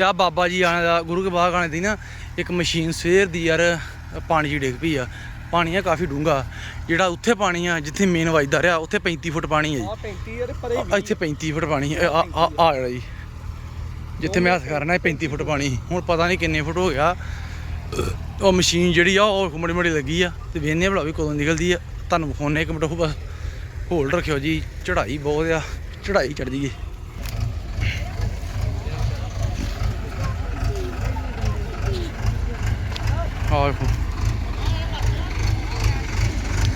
ਤੇ ਆ ਬਾਬਾ ਜੀ ਆਣੇ ਦਾ ਗੁਰੂ ਕੇ ਬਾਗ ਆਣੇ ਦੀ ਨਾ ਇੱਕ ਮਸ਼ੀਨ ਸਵੇਰ ਦੀ ਯਾਰ ਪਾਣੀ 'ਚ ਡਿੱਗ ਪਈ ਆ। ਪਾਣੀ ਆ ਕਾਫੀ ਡੂੰਘਾ। ਜਿਹੜਾ ਉੱਥੇ ਪਾਣੀ ਆ ਜਿੱਥੇ ਮੇਨ ਵੱਜਦਾ ਰਿਹਾ ਉੱਥੇ 35 ਫੁੱਟ ਪਾਣੀ ਹੈ ਆ 35 ਯਾਰ ਪਰੇ ਜੀ ਇੱਥੇ 35 ਫੁੱਟ ਪਾਣੀ ਆ। ਆ ਆ ਜਿਹੜਾ ਜੀ। ਜਿੱਥੇ ਮੈਂ ਹੱਥ ਕਰਨਾ ਇਹ 35 ਫੁੱਟ ਪਾਣੀ। ਹੁਣ ਪਤਾ ਨਹੀਂ ਕਿੰਨੇ ਫੁੱਟ ਹੋ ਗਿਆ। ਉਹ ਮਸ਼ੀਨ ਜਿਹੜੀ ਆ ਉਹ ਮੜੀ ਮੜੀ ਲੱਗੀ ਆ ਤੇ ਵੇਨੇ ਭਲਾ ਵੀ ਕਦੋਂ ਨਿਕਲਦੀ ਆ। ਤੁਹਾਨੂੰ ਵਿਖਾਉਣੇ ਇੱਕ ਮਿੰਟ ਬਸ ਹੋਲਡ ਰੱਖਿਓ ਜੀ। ਚੜ੍ਹਾਈ ਬਹੁਤ ਆ। ਚੜ੍ਹਾਈ ਚੜ ਜੀਏ ਆਹ ਵੇਖੋ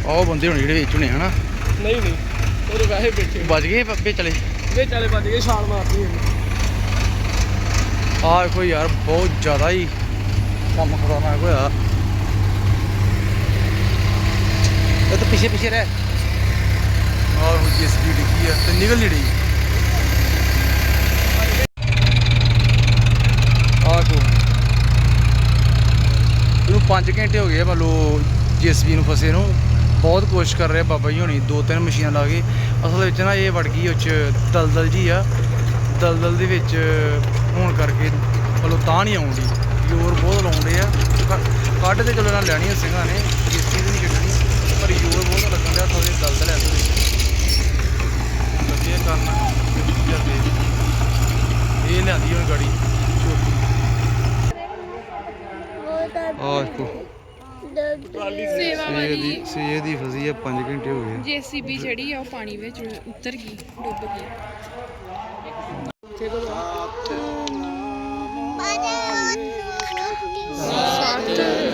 ਆਹ ਬੰਦੇ ਹੁਣ ਜਿਹੜੇ ਵਿੱਚ ਹੋਣੇ ਹਨਾ ਨਹੀਂ ਨਹੀਂ ਉਹ ਵੈਸੇ ਬੈਠੇ ਵੱਜ ਗਏ ਪੱਪੇ ਚਲੇ ਵੇ ਚਾਲੇ ਵੱਜ ਗਏ ਛਾਲ ਮਾਰਦੀ ਹੈ ਆਹ ਵੇਖੋ ਯਾਰ ਬਹੁਤ ਜ਼ਿਆਦਾ ਹੀ ਕੰਮ ਖਤਰਨਾਕ ਹੋਇਆ ਇਹ ਤਾਂ ਪਿੱਛੇ ਪਿੱਛੇ ਰਹਿ ਆਹ ਉਹ ਜਿਸ ਦੀ ਡਿੱਗੀ ਆ ਤੇ ਨਿਕਲ ਨਹੀਂ ਰਹੀ ਆਹ ਕੋ ਇਹਨੂੰ 5 ਘੰਟੇ ਹੋ ਗਏ ਆ ਮਤਲਬ ਜੀਐਸਬੀ ਨੂੰ ਫਸੇ ਨੂੰ। ਬਹੁਤ ਕੋਸ਼ਿਸ਼ ਕਰ ਰਿਹਾ ਬਾਬਾ ਜੀ ਹੋਣੀ, ਦੋ ਤਿੰਨ ਮਸ਼ੀਨਾਂ ਲਾ ਕੇ। ਅਸਲ ਵਿੱਚ ਨਾ ਇਹ ਵੜ ਗਈ, ਉਹ 'ਚ ਦਲਦਲ ਜੀ ਆ। ਦਲਦਲ ਦੇ ਵਿੱਚ ਹੋਣ ਕਰਕੇ ਮਤਲਬ ਤਾਂ ਨਹੀਂ ਆਉਂਦੀ। ਜ਼ੋਰ ਬਹੁਤ ਲਾਉਂਦੇ ਆ। ਕ- ਕੱਢ ਤੇ ਚਲੋ ਨਾ ਲੈਣੀ ਆ ਸਿੰਘਾਂ ਨੇ ਜੀਸੀ ਵੀ ਨਹੀਂ ਕੱਢਣੀ, ਪਰ ਜ਼ੋਰ ਬਹੁਤ ਲੱਗਣ ਡਿਆ ਥੋੜੇ ਦਲਦਲ ਐ ਥੋੜੇ ਲੱਗੇ ਕਰਨਾ ਇਹ ਲਿਆਂਦੀ ਹੁਣ ਗਾੜੀ। ਆਹ ਕੋ ਸੇਵਾ ਸੇ ਵਾਲੀ। ਦੀ ਸੇ ਦੀ ਫਸੀ ਆ 5 ਘੰਟੇ ਹੋ ਗਏ ਜੀਸੀਬੀ ਜਿਹੜੀ ਆ ਉਹ ਪਾਣੀ ਵਿੱਚ ਉਤਰ ਗਈ ਡੁੱਬ ਗਈ। ਸਤਨਾਮ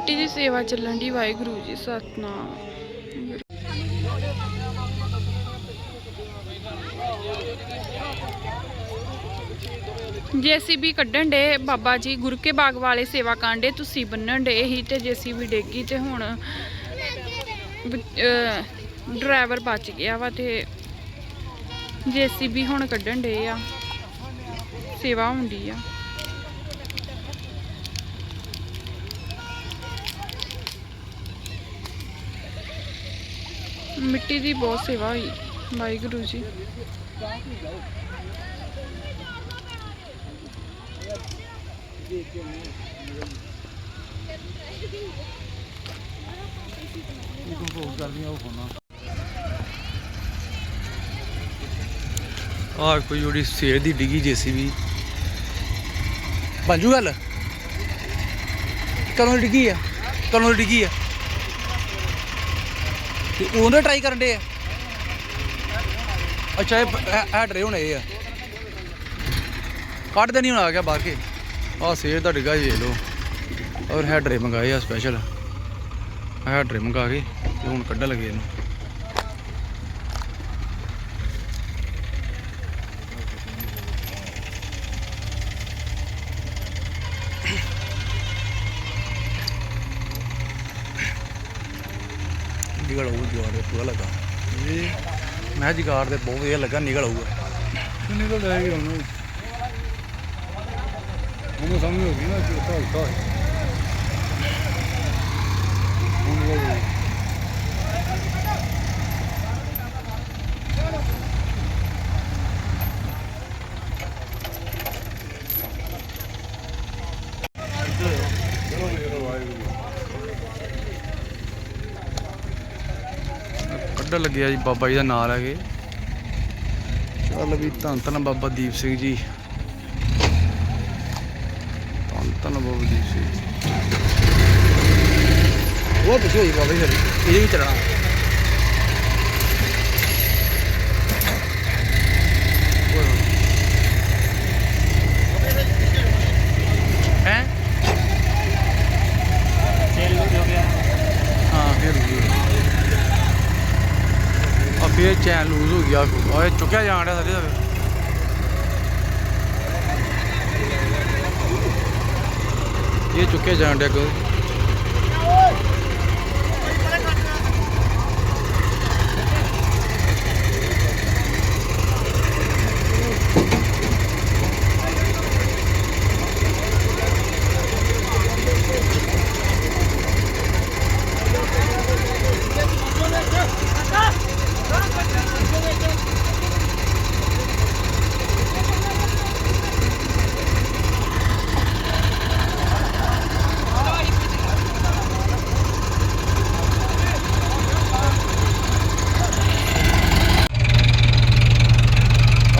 ਮਿੱਟੀ ਦੀ ਸੇਵਾ ਚੱਲਣ ਦੀ ਵਾਹਿਗੁਰੂ ਜੀ, ਸਤਨਾਮ। ਜੇਸੀਬੀ ਕੱਢਣ ਦੇ ਬਾਬਾ ਜੀ ਗੁਰਕੇ ਬਾਗ ਵਾਲੇ ਸੇਵਾ ਕਾਂਡੇ ਤੁਸੀਂ ਬੰਨਣ ਦੇ ਹੀ ਤੇ ਜੇਸੀਬੀ ਡੇਗੀ ਤੇ ਹੁਣ ਡਰਾਈਵਰ ਬਚ ਗਿਆ ਵਾ ਤੇ ਜੇਸੀਬੀ ਹੁਣ ਕੱਢਣ ਦੇ ਆ, ਸੇਵਾ ਹੁੰਦੀ ਆ। ਮਿੱਟੀ ਦੀ ਬਹੁਤ ਸੇਵਾ ਹੋਈ, ਵਾਹਿਗੁਰੂ ਜੀ। ਕੰਪੋਜ਼ ਆਹ ਕੋਈ ਉਹਦੀ ਸੇਰ ਦੀ ਡਿੱਗੀ ਜੇਸੀਬੀ। ਬੰਜੂ ਗੱਲ? ਕਦੋਂ ਡਿੱਗੀ ਆ? ਕਦੋਂ ਡਿੱਗੀ ਆ? ਤੇ ਉਹਨੇ ਟਰਾਈ ਕਰਨ ਦੇ ਆ? ਅੱਛਾ, ਇਹ ਹੈਡ ਰਹੇ ਇਹ ਆ। ਕੱਢ ਦੇ ਨਹੀਂ ਹੁਣ ਆ ਗਿਆ ਬਾਹਰ ਕੇ। ਆਹ ਸੇਰ ਦਾ ਡਿੱਗਾ ਜੀ ਵੇਖ ਲਓ। ਔਰ ਹੈਡਰੇ ਮੰਗਾਏ ਆ ਸਪੈਸ਼ਲ ਹੈਡਰੇ ਮੰਗਾ ਕੇ ਹੁਣ ਕੱਢਣ ਲੱਗੇ ਇਹਨੂੰ। ਨਿਕਲ ਆਊ ਜਵਾਰ ਦੇ ਪੂਰਾ ਲੱਗਾ। ਇਹ ਮੈਂ ਜਗਾਰ ਦੇ ਬਹੁਤ ਵਧੀਆ ਲੱਗਾ ਨਿਕਲ ਆਊਗਾ। ਨਿਕਲ ਜਾਏਗੀ ਹੁਣ। ਉਹਨੂੰ ਸਮਝ ਹੋ ਗਈ ਨਾ ਕਿ ਤਾਂ ਹਲਕਾ ਹੈ ਹੁਣ ਨਿਕਲ ਜਾਏਗੀ ਕੱਢਣ ਲੱਗਿਆ ਜੀ ਬਾਬਾ ਜੀ ਦਾ ਨਾਂ ਲੈ ਕੇ। ਚੱਲ ਵੀ ਧੰਨ ਧੰਨ ਬਾਬਾ ਦੀਪ ਸਿੰਘ ਜੀ। ਧੰਨ ਧੰਨ ਬਾਬਾ ਦੀਪ ਸਿੰਘ ਜੀ। ਬਹੁਤ ਖੁਸ਼ੀ ਹੋਈ ਬਾਬਾ ਜੀ ਇਹਦੇ ਵੀ ਚੱਲਣਾ ਹੈ ਹਾਂ ਫਿਰ ਹੋ ਗਿਆ ਆ ਫਿਰ ਚੈਨ ਓਏ ਚੁੱਕਿਆ ਜਾਣ ਡਿਆ ਸਾਰੇ ਦਾ ਇਹ ਚੁੱਕਿਆ ਜਾਣ ਡਿਆ ਕੋਈ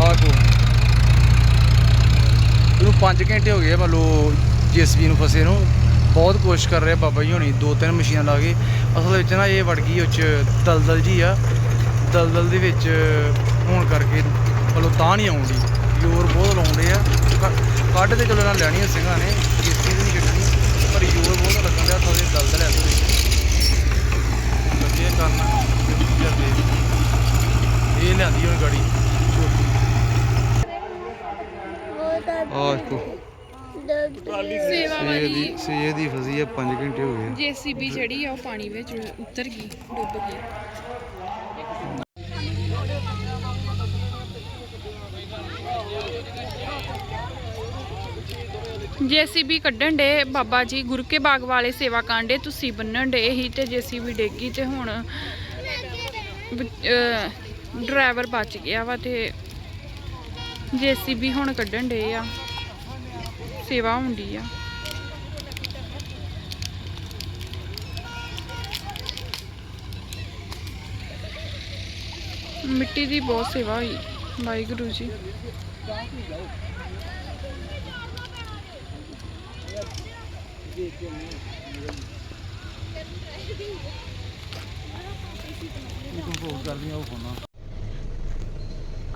ਆ ਕੋ ਇਹਨੂੰ 5 ਘੰਟੇ ਹੋ ਗਏ ਮੰਨ ਲਓ ਜੀਐਸਬੀ ਨੂੰ ਫਸੇ ਨੂੰ। ਬਹੁਤ ਕੋਸ਼ਿਸ਼ ਕਰ ਰਿਹਾ ਬਾਬਾ ਜੀ ਹੋਣੀ ਦੋ ਤਿੰਨ ਮਸ਼ੀਨਾਂ ਲਾ ਕੇ। ਅਸਲ ਵਿੱਚ ਨਾ ਇਹ ਵੜ ਗਈ, ਉਹ ਚ ਦਲਦਲ ਜੀ ਆ। ਦਲਦਲ ਦੇ ਵਿੱਚ ਹੋਣ ਕਰਕੇ ਮਤਲਬ ਤਾਂ ਨਹੀਂ ਆਉਂਦੀ। ਜ਼ੋਰ ਬਹੁਤ ਲਾਉਂਦੇ ਆ। ਕ- ਕੱਢ ਤੇ ਚਲੋ ਨਾ ਲੈਣੀ ਸਿੰਘਾਂ ਨੇ ਜੀਐਸਬੀ ਵੀ ਨਹੀਂ ਕੱਢਣੀ, ਪਰ ਜ਼ੋਰ ਬਹੁਤ ਲੱਗਣ ਡਿਆ ਥੋੜੇ ਦਲਦਲ ਐ ਥੋੜੀ ਲੱਗੇ ਕਰਨਾ ਇਹ ਲਿਆਂਦੀ ਹੁਣ ਗਾੜੀ। ਆਹ ਦੇਖੋ ਸੇਵਾ ਸੇ ਵਾਲੀ। ਦੀ ਸੇ ਦੀ ਫਸੀ ਆ 5 ਘੰਟੇ ਹੋ ਗਏ। ਜੀਸੀਬੀ ਜਿਹੜੀ ਆ ਉਹ ਪਾਣੀ ਵਿੱਚ ਉਤਰ ਗਈ ਡੁੱਬ ਗਈ। ਜੀਸੀਬੀ ਕੱਢਣ ਦੇ ਬਾਬਾ ਜੀ ਗੁਰੂ ਕੇ ਬਾਗ ਵਾਲੇ ਸੇਵਾ ਕਾਂਡੇ ਤੁਸੀਂ ਬੰਨਣ ਦੇ ਹੀ ਤੇ ਜੀਸੀਬੀ ਡੇਗੀ ਤੇ ਹੁਣ ਡਰਾਈਵਰ ਬਚ ਗਿਆ ਵਾ ਤੇ ਜੀਸੀਬੀ ਹੁਣ ਕੱਢਣ ਦੇ ਆ। ਸੇਵਾ ਹੁੰਦੀ ਆ। ਮਿੱਟੀ ਦੀ ਬਹੁਤ ਸੇਵਾ ਹੋਈ, ਵਾਹਿਗੁਰੂ ਜੀ।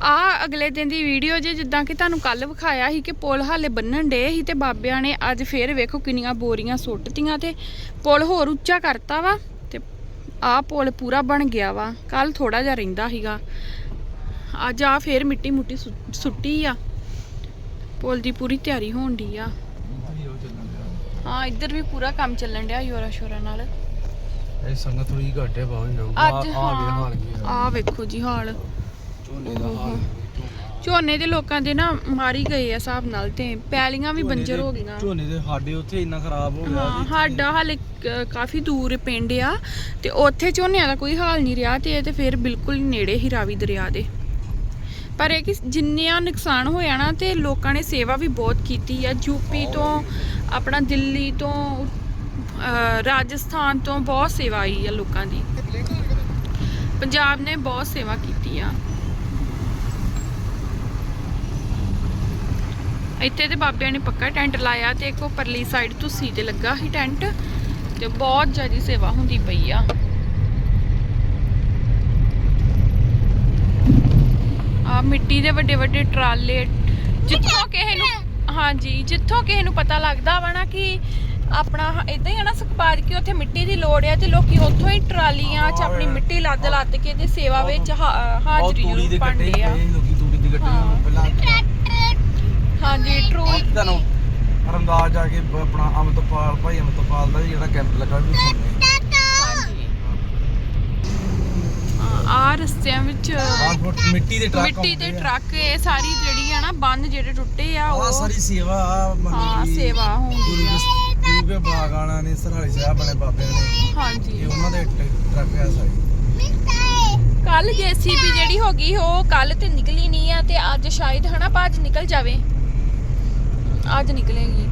ਆ ਅਗਲੇ ਦਿਨ ਦੀ ਵੀਡੀਓ ਜੇ ਜਿੱਦਾਂ ਕਿ ਤੁਹਾਨੂੰ ਕੱਲ ਵਿਖਾਇਆ ਸੀ ਕਿ ਪੁਲ ਹਾਲੇ ਬੰਨਣ ਡੇ ਸੀ ਤੇ ਬਾਬਿਆਂ ਨੇ ਅੱਜ ਫੇਰ ਵੇਖੋ ਕਿੰਨੀਆਂ ਬੋਰੀਆਂ ਸੁੱਟਤੀਆਂ ਤੇ ਪੁਲ ਹੋਰ ਉੱਚਾ ਕਰਤਾ ਵਾ ਤੇ ਆ ਪੁਲ ਪੂਰਾ ਬਣ ਗਿਆ ਵਾ। ਕੱਲ ਥੋੜਾ ਜਿਹਾ ਰਹਿੰਦਾ ਸੀਗਾ। ਅੱਜ ਆ ਫੇਰ ਮਿੱਟੀ ਮੁੱਟੀ ਸੁੱਟੀ ਆ। ਪੁਲ ਦੀ ਪੂਰੀ ਤਿਆਰੀ ਹੋਣ ਦੀ ਆ। ਹਾਂ ਇੱਧਰ ਵੀ ਪੂਰਾ ਕੰਮ ਚੱਲਣ ਡਿਆ ਯੋਰਾ ਸ਼ੋਰਾ ਨਾਲ। ਇਹ ਸੰਗਤ ਥੋੜੀ ਘੱਟ ਹੈ ਬਾਹਰ ਜਾਊ। ਅੱਜ ਹਾਂ ਆ ਵੇਖੋ ਜੀ ਹਾਲ। ਝੋਨੇ ਦਾ ਹਾਲ। ਝੋਨੇ ਦੇ ਲੋਕਾਂ ਦੇ ਨਾ ਮਾਰੀ ਗਏ ਆ ਹਿਸਾਬ ਨਾਲ ਤੇ। ਪੈਲੀਆਂ ਵੀ ਬੰਜਰ ਹੋ ਗਈਆਂ। ਝੋਨੇ ਦੇ ਸਾਡੇ ਉੱਥੇ ਇੰਨਾ ਖਰਾਬ ਹੋ ਹਾਂ ਸਾਡਾ ਹਾਲੇ ਕ- ਕਾਫੀ ਦੂਰ ਪਿੰਡ ਆ। ਤੇ ਉੱਥੇ ਝੋਨਿਆਂ ਦਾ ਕੋਈ ਹਾਲ ਨਹੀਂ ਰਿਹਾ ਤੇ ਇਹ ਤੇ ਫਿਰ ਬਿਲਕੁਲ ਹੀ ਨੇੜੇ ਹੀ ਰਾਵੀ ਦਰਿਆ ਦੇ। ਪਰ ਇਹ ਕਿ ਜਿੰਨਿਆਂ ਨੁਕਸਾਨ ਹੋਇਆ ਨਾ ਤੇ ਲੋਕਾਂ ਨੇ ਸੇਵਾ ਵੀ ਬਹੁਤ ਕੀਤੀ ਆ। ਯੂਪੀ ਤੋਂ ਆਪਣਾ ਦਿੱਲੀ ਤੋਂ ਅਹ, ਰਾਜਸਥਾਨ ਤੋਂ ਬਹੁਤ ਸੇਵਾ ਆਈ ਆ ਲੋਕਾਂ ਦੀ। ਪੰਜਾਬ ਨੇ ਬਹੁਤ ਸੇਵਾ ਕੀਤੀ ਆ। ਇੱਥੇ ਤੇ ਬਾਬਿਆਂ ਨੇ ਪੱਕਾ ਟੈਂਟ ਲਾਇਆ ਤੇ ਇੱਕ ਉਹ ਪਰਲੀ ਸਾਈਡ ਤੁਸੀਂ ਤੇ ਲੱਗਾ ਸੀ ਟੈਂਟ ਤੇ ਬਹੁਤ ਜ਼ਿਆਦਾ ਸੇਵਾ ਹੁੰਦੀ ਪਈ ਆ। ਆ ਮਿੱਟੀ ਦੇ ਵੱਡੇ ਵੱਡੇ ਟਰਾਲੇ ਜਿੱਥੋਂ ਕਿਸੇ ਨੂੰ ਹਾਂਜੀ ਜਿੱਥੋਂ ਕਿਸੇ ਨੂੰ ਪਤਾ ਲੱਗਦਾ ਵਾ ਨਾ ਕਿ ਆਪਣਾ ਇਦਾਂ ਹੀ ਆ ਨਾ ਸੁਖਪਾਲ ਕਿ ਉੱਥੇ ਮਿੱਟੀ ਦੀ ਲੋੜ ਆ ਤੇ ਲੋਕੀ ਉੱਥੋਂ ਹੀ ਟਰਾਲੀਆਂ 'ਚ ਆਪਣੀ ਮਿੱਟੀ ਲੱਦ ਲੱਦ ਕੇ ਤੇ ਸੇਵਾ ਵਿੱਚ ਹਾ- ਹਾਜ਼ਰੀ ਜ਼ਰੂਰ ਪਾਉਂਦੇ ਆ। ਲੋਕੀ ਤੂੜੀ ਦੇ ਗੱਡੇ। ਪਹਿਲਾਂ ਹਾਂਜੀ ਟਰੂ ਤੁਹਾਨੂੰ ਰਮਦਾਸ ਜਾ ਕੇ ਬ- ਆਪਣਾ ਅਮਤਪਾਲ ਭਾਈ ਅਮਤਪਾਲ ਦਾ ਵੀ ਜਿਹੜਾ ਕੈਂਪ ਲੱਗਾ ਵੀ ਸੁਣਨੇ ਹਾਂਜੀ। ਆ ਰਸਤਿਆਂ ਵਿੱਚ ਆਹ ਮਿੱਟੀ ਦੇ ਟਰੱਕ ਮਿੱਟੀ ਦੇ ਟਰੱਕ ਇਹ ਸਾਰੀ ਜਿਹੜੀ ਆ ਨਾ ਬੰਨ ਜਿਹੜੇ ਟੁੱਟੇ ਆ ਆ ਉਹ ਸਾਰੀ ਸੇਵਾ ਆ ਹਾਂ ਸੇਵਾ ਗੁਰੂ ਹੁੰਦੀ ਆ ਕੇ ਗੁਰੂ ਬਾਗਾਣਾ ਨੇ ਸਰਹਾਲੀ ਸਾਹਿਬ ਬਣੇ ਬਾਬਿਆਂ ਨੇ। ਹਾਂਜੀ। ਇਹ ਉਹਨਾਂ ਦੇ ਟ- ਟਰੱਕ ਆ ਸਾਰੀ। ਕੱਲ ਜੀਸੀਬੀ ਜਿਹੜੀ ਹੋ ਗਈ ਉਹ ਕੱਲ ਤੇ ਨਿਕਲੀ ਨਹੀਂ ਆ ਤੇ ਅੱਜ ਸ਼ਾਇਦ ਹਨਾ 'ਚ ਨਿਕਲ ਜਾਵੇ। ਅੱਜ ਨਿਕਲੇਗੀ।